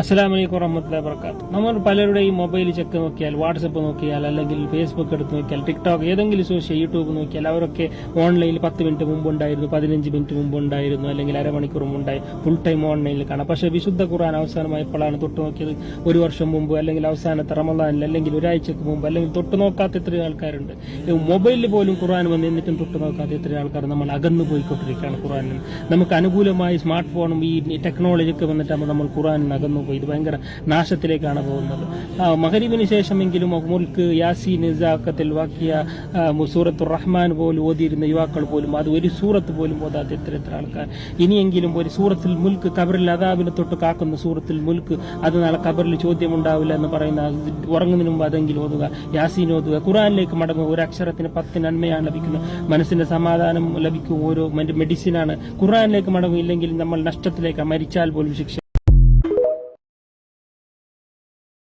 അസ്സലാമു അലൈക്കും വറഹ്മത്തുള്ളാഹി വബറകാത്ത് നമ്മൾ പലരുടെയും മൊബൈൽ ചെക്ക് നോക്കിയാൽ വാട്സപ്പ് നോക്കിയാൽ അല്ലെങ്കിൽ ഫേസ്ബുക്ക് എടുത്ത് നോക്കിയാൽ ടിക്ടോക്ക് ഏതെങ്കിലും സോഷ്യൽ യൂട്യൂബ് നോക്കിയാൽ അവരൊക്കെ ഓൺലൈനിൽ പത്ത് മിനിറ്റ് മുമ്പ് ഉണ്ടായിരുന്നു പതിനഞ്ച് മിനിറ്റ് മുമ്പ് ഉണ്ടായിരുന്നു അല്ലെങ്കിൽ അരമണിക്കൂർ മുമ്പുണ്ടായി ഫുൾ ടൈം ഓൺലൈനിൽ കാണാം. പക്ഷേ വിശുദ്ധ ഖുർആൻ അവസാനമായി എപ്പോഴാണ് തൊട്ട് നോക്കിയത്? ഒരു വർഷം മുമ്പ് അല്ലെങ്കിൽ അവസാനത്തെ റമദാനിൽ അല്ലെങ്കിൽ ഒരാഴ്ചക്ക് മുമ്പ് അല്ലെങ്കിൽ തൊട്ട് നോക്കാത്ത എത്ര ആൾക്കാരുണ്ട്. മൊബൈലിൽ പോലും ഖുർആൻ വന്ന് എന്നിട്ടും തൊട്ട് നോക്കാത്ത എത്ര ആൾക്കാർ നമ്മൾ അകന്നു പോയിക്കൊണ്ടിരിക്കുകയാണ് ഖുർആനിൽ. നമുക്ക് അനുകൂലമായി സ്മാർട്ട് ഫോണും ഈ ടെക്നോളജിയൊക്കെ വന്നിട്ടാകുമ്പോൾ നമ്മൾ ഖുർആനിൽ അകന്നു പോയി ഇത് ഭയങ്കര നാശത്തിലേക്കാണ് പോകുന്നത്. മഹരീബിന് ശേഷമെങ്കിലും മുൽക്ക് യാസീൻ നിസാക്കത്തിൽ വാക്കിയ സൂറത്ത് റഹ്മാൻ പോലും ഓതിയിരുന്ന യുവാക്കൾ പോലും അത് ഒരു സൂറത്ത് പോലും ഓതാത്ത ഇത്ര ആൾക്കാർ. ഇനിയെങ്കിലും ഒരു സൂറത്തിൽ മുൽക്ക് കബറിൽ അതാവിനെ തൊട്ട് കാക്കുന്ന സൂറത്തിൽ മുൽക്ക് അത് നാളെ കബറിൽ ചോദ്യം ഉണ്ടാവില്ല എന്ന് പറയുന്ന ഉറങ്ങുന്നതിന് മുമ്പ് അതെങ്കിലും ഓതുക യാസീൻ ഓതുക. ഖുറാനിലേക്ക് മടങ്ങുക. ഒരു അക്ഷരത്തിന് പത്ത് നന്മയാണ് ലഭിക്കുന്നത്. മനസ്സിന്റെ സമാധാനം ലഭിക്കും. ഓരോ മെഡിസിനാണ്. ഖുറാനിലേക്ക് മടങ്ങും. ഇല്ലെങ്കിൽ നമ്മൾ നഷ്ടത്തിലേക്ക് മരിച്ചാൽ പോലും ശിക്ഷ